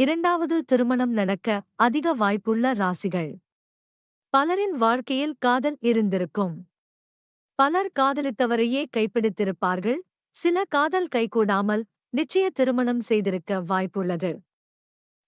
இரண்டாவது திருமணம் நடக்க அதிக வாய்ப்புள்ள ராசிகள். பலரின் வாழ்க்கையில் காதல் இருந்திருக்கும். பலர் காதலித்தவரையே கைப்பிடித்திருப்பார்கள். சில காதல் கைகூடாமல் நிச்சய திருமணம் செய்திருக்க வாய்ப்புள்ளது.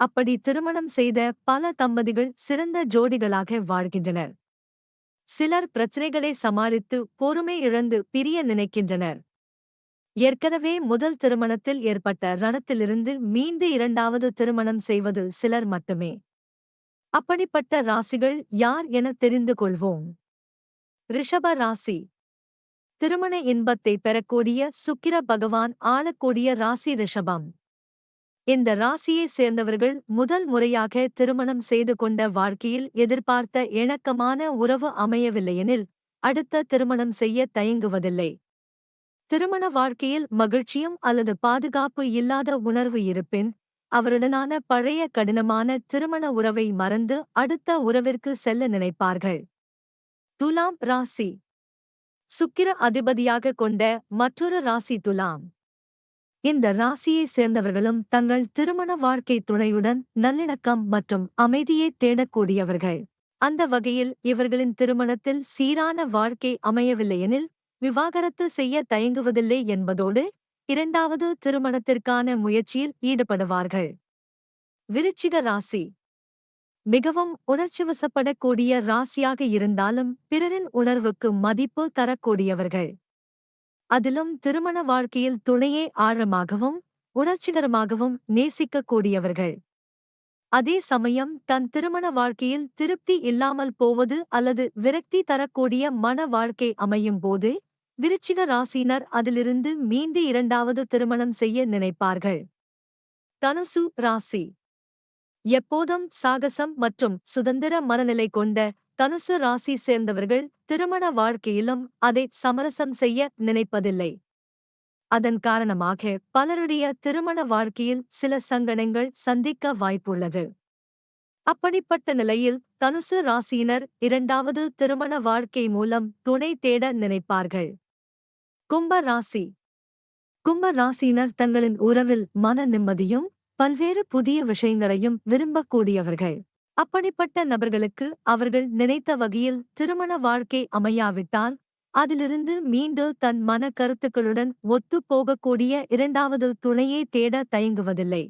அப்படி திருமணம் செய்த பல தம்பதிகள் சிறந்த ஜோடிகளாக வாழ்கின்றனர். சிலர் பிரச்சனைகளை சமாளித்து பொறுமை இழந்து பிரிய நினைக்கின்றனர். ஏற்கனவே முதல் திருமணத்தில் ஏற்பட்ட ரணத்திலிருந்து மீண்டு இரண்டாவது திருமணம் செய்வது சிலர் மட்டுமே. அப்படிப்பட்ட ராசிகள் யார் என தெரிந்து கொள்வோம். ரிஷப ராசி. திருமண இன்பத்தை பெறக்கூடிய சுக்கிர பகவான் ஆளக்கூடிய ராசி ரிஷபம். இந்த ராசியைச் சேர்ந்தவர்கள் முதல் முறையாக திருமணம் செய்து கொண்ட வாழ்க்கையில் எதிர்பார்த்த இணக்கமான உறவு அமையவில்லையெனில் அடுத்த திருமணம் செய்ய தயங்குவதில்லை. திருமண வாழ்க்கையில் மகிழ்ச்சியும் அல்லது பாதுகாப்பு இல்லாத உணர்வு இருப்பின் அவருடனான பழைய கடினமான திருமண உறவை மறந்து அடுத்த உறவிற்கு செல்ல நினைப்பார்கள். துலாம் ராசி. சுக்கிர அதிபதியாக கொண்ட மற்றொரு ராசி துலாம். இந்த ராசியைச் சேர்ந்தவர்களும் தங்கள் திருமண வாழ்க்கை துணையுடன் நல்லிணக்கம் மற்றும் அமைதியை தேடக்கூடியவர்கள். அந்த வகையில் இவர்களின் திருமணத்தில் சீரான வாழ்க்கை அமையவில்லையெனில் விவாகரத்து செய்ய தயங்குவதில்லை என்பதோடு இரண்டாவது திருமணத்திற்கான முயற்சியில் ஈடுபடுவார்கள். விருச்சிக ராசி. மிகவும் உணர்ச்சிவசப்படக்கூடிய ராசியாக இருந்தாலும் பிறரின் உணர்வுக்கு மதிப்பு தரக்கூடியவர்கள். அதிலும் திருமண வாழ்க்கையில் துணையை ஆழமாகவும் உணர்ச்சிகரமாகவும் நேசிக்கக்கூடியவர்கள். அதே சமயம் தன் திருமண வாழ்க்கையில் திருப்தி இல்லாமல் போவது அல்லது விரக்தி தரக்கூடிய மன வாழ்க்கை அமையும் போது விருச்சிக ராசினர் அதிலிருந்து மீண்டு இரண்டாவது திருமணம் செய்ய நினைப்பார்கள். தனுசு ராசி. எப்போதும் சாகசம் மற்றும் சுதந்திர மனநிலை கொண்ட தனுசு ராசி சேர்ந்தவர்கள் திருமண வாழ்க்கையிலும் அதை சமரசம் செய்ய நினைப்பதில்லை. அதன் காரணமாக பலருடைய திருமண வாழ்க்கையில் சில சங்கடங்கள் சந்திக்க வாய்ப்புள்ளது. அப்படிப்பட்ட நிலையில் தனுசு ராசியினர் இரண்டாவது திருமண வாழ்க்கை மூலம் துணை தேட நினைப்பார்கள். கும்ப ராசி. கும்ப ராசியினர் தங்களின் உறவில் மன நிம்மதியும் பல்வேறு புதிய விஷயங்களையும் விரும்பக்கூடியவர்கள். அப்படிப்பட்ட நபர்களுக்கு அவர்கள் நினைத்த வகையில் திருமண வாழ்க்கை அமையாவிட்டால் அதிலிருந்து மீண்டும் தன் மன கருத்துக்களுடன் ஒத்துப் போகக்கூடிய இரண்டாவது துணையை தேட தயங்குவதில்லை.